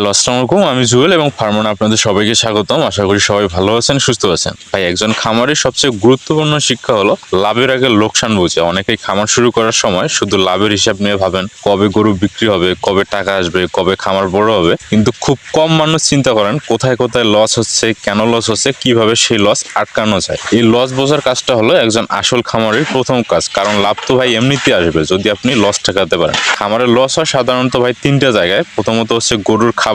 Hello আসসালামু আলাইকুম আমি জুয়েল এবং ফার্মন আপনাদের সবাইকে স্বাগতম। আশা করি সবাই ভালো আছেন, সুস্থ আছেন। ভাই, একজন খামারের সবচেয়ে গুরুত্বপূর্ণ শিক্ষা হলো লাভের আগে লোকসান বোঝে। অনেকেই খামার শুরু করার সময় শুধু লাভের হিসাব নিয়ে ভাবেন কবে গরু বিক্রি হবে, কবে টাকা আসবে, কবে খামার বড় হবে। কিন্তু খুব কম মানুষ চিন্তা করেন কোথায় কোথায় লস হচ্ছে, কেন লস হচ্ছে, কীভাবে সেই লস আটকানো যায়। এই লস বোঝার কাজটা হলো একজন আসল খামারের প্রথম কাজ। কারণ লাভ তো ভাই এমনিতে আসবে, যদি আপনি লস ঠেকাতে পারেন। খামারের লস হয় সাধারণত ভাই তিনটা জায়গায়। প্রথমত হচ্ছে গরুর খাবারে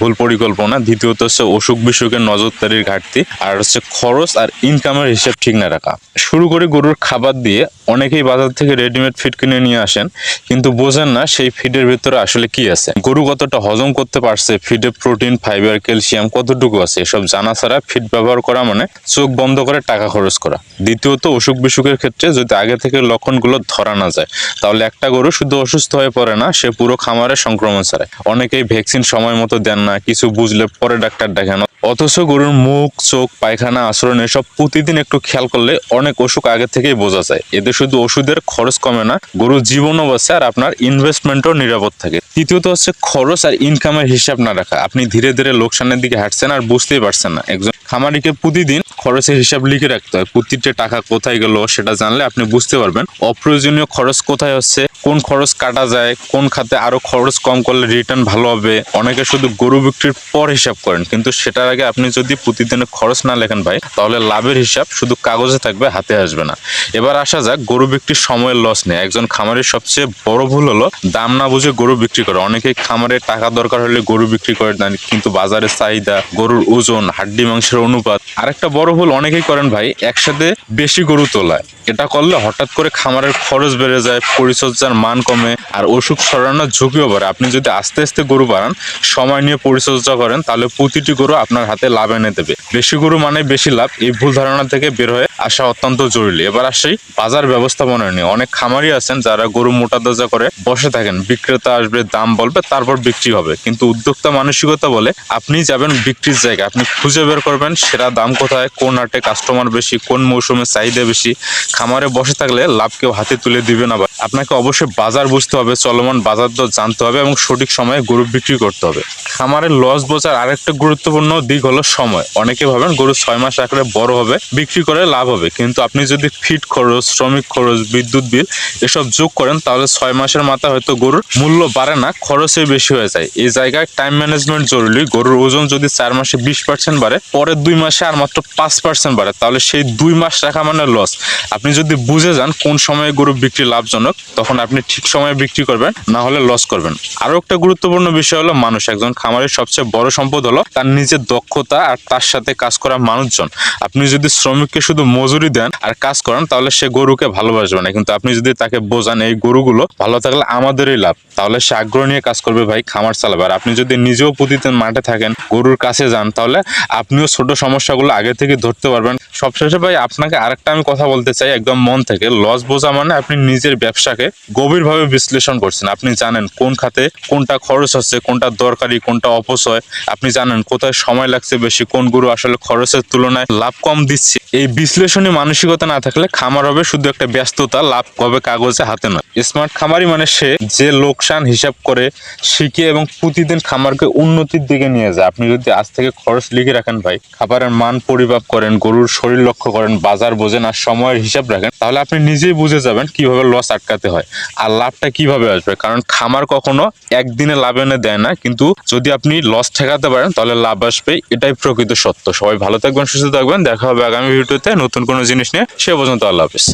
ভুল পরিকল্পনা, দ্বিতীয়ত হচ্ছে অসুখ বিসুখের নজরদারির ঘাটতি, আর হচ্ছে খরচ আর ইনকামের হিসেব ঠিক না রাখা। শুরু করে গরুর খাবার দিয়ে অনেকেই বাজার থেকে রেডিমেড ফিড কিনে নিয়ে আসেন, কিন্তু বোঝেন না সেই ফিডের ভিতরে আসলে কি আছে। গরু কতটা হজম করতে পারছে ফিডে প্রোটিন ফাইবার ক্যালসিয়াম কতটুকু আছে, এসব জানা ছাড়া ফিড ব্যবহার করা মানে চোখ বন্ধ করে টাকা খরচ করা। দ্বিতীয়ত, অসুখ বিসুখের ক্ষেত্রে যদি আগে থেকে লক্ষণগুলো ধরা না যায়, তাহলে একটা গরু শুধু অসুস্থ হয়ে পড়ে না, সে পুরো খামারে সংক্রমণ ছাড়ায়। অনেকেই ভ্যাকসিন সময় মতো দেন না, কিছু বুঝলে পরে ডাক্তার দেখেন। অথচ গরুর মুখ, চোখ, পায়খানা, আচরণ এসব প্রতিদিন একটু খেয়াল করলে অনেক অসুখ আগে থেকেই বোঝা যায়। এতে শুধু ওষুধের খরচ কমে না, গরুর জীবনও বাঁচে আর আপনার ইনভেস্টমেন্টও নিরাপদ থাকে। তৃতীয়ত হচ্ছে খরচ আর ইনকামের হিসাব না রাখা। আপনি ধীরে ধীরে লোকসানের দিকে হাঁটছেন আর বুঝতেই পারছেন না। একজন খামারিকে প্রতিদিন খরচের হিসাব লিখে রাখতে হয়। প্রতিটা টাকা কোথায় গেল সেটা জানলে আপনি বুঝতে পারবেন। অপ্রয়োজনীয় খরচ কোথায় হচ্ছে, কোন খরচ কাটা যায়, কোন খাতে আরও খরচ কম করলে রিটার্ন ভালো হবে। অনেকে শুধু গরু বিক্রির পর হিসাব করেন, কিন্তু সেটার আগে আপনি যদি প্রতিদিনের খরচ না লেখেন ভাই, তাহলে লাভের হিসাব শুধু কাগজে থাকবে, হাতে আসবে না। এবার আসা যাক, গরু বিক্রির সময়ের লস নেই একজন খামারের সবচেয়ে বড় ভুল হলো, দাম না বুঝে গরু বিক্রি করে। অনেকেই খামারে টাকা দরকার হলে গরু বিক্রি করে কিন্তু বাজারের চাহিদা, গরুর ওজন, হাড্ডি, মাংসের অনুপাত। আরেকটা বড় ভুল অনেকেই করেন ভাই, একসাথে বেশি গরু তোলায়। এটা করলে হঠাৎ করে খামারের খরচ বেড়ে যায়, পরিচর্যার মান কমে, আর অসুখ ছড়ানোর ঝুঁকিও বাড়ে। আপনি যদি আস্তে আস্তে গরু বাড়ান, সময় নিয়ে পরিচর্যা করেন, তাহলে প্রতিটি গরু আপনার হাতে লাভ এনে দেবে। বেশি গরু মানে বেশি লাভ। এই ভুল ধারণা থেকে বের হয়ে আসা অত্যন্ত জরুরি। এবার আসি বাজার ব্যবস্থাপনা নিয়ে। অনেক খামারি আছেন যারা গরু মোটা তাজা করে বসে থাকেন। বিক্রেতা আসবে, দাম বলবে, তারপর বিক্রি হবে। কিন্তু উদ্যোক্তা মানসিকতা বলে আপনি যাবেন বিক্রির জায়গা আপনি খুঁজে বের করবেন সেরা দাম কোথায়, কোন হাটে কাস্টমার বেশি, কোন মৌসুমে চাহিদা বেশি। খামারে বসে থাকলে লাভ কেউ হাতে তুলে দিবে না আপনাকে অবশ্যই বাজার বুঝতে হবে, চলমান বাজার দর জানতে হবে এবং সঠিক সময়ে গরু বিক্রি করতে হবে। খামারের লস বোঝার আরেকটা গুরুত্বপূর্ণ দিক হলো সময়। অনেকে ভাবেন গরু ছয় মাস আকারে বড় হবে, বিক্রি করে লাভ হবে। কিন্তু আপনি যদি ফিট খরচ, শ্রমিক খরচ, বিদ্যুৎ বিল এসব যোগ করেন, তাহলে ছয় মাসের মাথায় হয়তো গরুর মূল্য বাড়ে না, খরচই বেশি হয়ে যায়। এই জায়গায় টাইম ম্যানেজমেন্ট জরুরি। গরুর ওজন যদি চার মাসে বিশ পার্সেন্ট বাড়ে, পরের দুই মাসে আর মাত্র পাঁচ পার্সেন্ট বাড়ে, তাহলে সেই দুই মাস রাখা মানে লস আপনি যদি বুঝে যান কোন সময়ে গরু বিক্রি লাভজনক, তখন আপনি ঠিক সময়ে বিক্রি করবেন, না হলে লস করবেন। আরও একটা গুরুত্বপূর্ণ বিষয় হলো মানুষ। একজন খামারের সবচেয়ে বড় সম্পদ হলো তার নিজের দক্ষতা আর তার সাথে কাজ করা মানুষজন। আপনি যদি শ্রমিককে শুধু মজুরি দেন আর কাজ করেন, তাহলে সে গরুকে ভালোবাসবে না। কিন্তু আপনি যদি তাকে বোঝান এই গরুগুলো, ভালো থাকলে আমাদেরই লাভ। তাহলে সে আগ্রহ নিয়ে কাজ করবে ভাই, খামার চালাবে। আর আপনি যদি নিজেও প্রতিদিন মাঠে থাকেন, গরুর কাছে যান, তাহলে আপনিও ছোট সমস্যাগুলো আগে থেকে ধরতে পারবেন। সবশেষে ভাই, আপনাকে আরেকটা আমি কথা বলতে চাই, একদম মন থেকে। লস বোঝা মানে আপনি নিজের ব্যবসাকে গভীরভাবে বিশ্লেষণ করছেন। আপনি জানেন কোন খাতে কোনটা খরচ হচ্ছে, কোনটা দরকারি, কোনটা অপচয়। আপনি জানেন কোথায় সময় লাগছে বেশি, কোন গরু আসলে খরচের তুলনায় লাভ কম দিচ্ছে। এই বিশ্লেষণী মানসিকতা না থাকলে খামার হবে শুধু একটা ব্যস্ততা, লাভ হবে কাগজে, হাতে নয়। স্মার্ট খামারি মানে সে যে লোকসান হিসাব করে, শিখে এবং প্রতিদিন খামারকে উন্নতির দিকে নিয়ে যায়। আপনি যদি আজ থেকে খরচ লিখে রাখেন ভাই, খাবারের মান পরিমাপ করেন, গরুর শরীর লক্ষ্য করেন, বাজার বোঝেন আর সময়ের হিসাব রাখেন, তাহলে আপনি নিজেই বুঝে যাবেন কীভাবে লস আটকাতে হয় আর লাভটা কীভাবে আসবে। কারণ খামার কখনো একদিনে লাভ এনে দেয় না, কিন্তু যদি আপনি লস ঠেকাতে পারেন, তাহলে লাভ আসবে। এটাই প্রকৃত সত্য। সবাই ভালো থাকবেন, সুস্থ থাকবেন। দেখা হবে আগামী ভিডিওতে নতুন কোনো জিনিস নিয়ে সে পর্যন্ত আল্লাহ হাফিজ।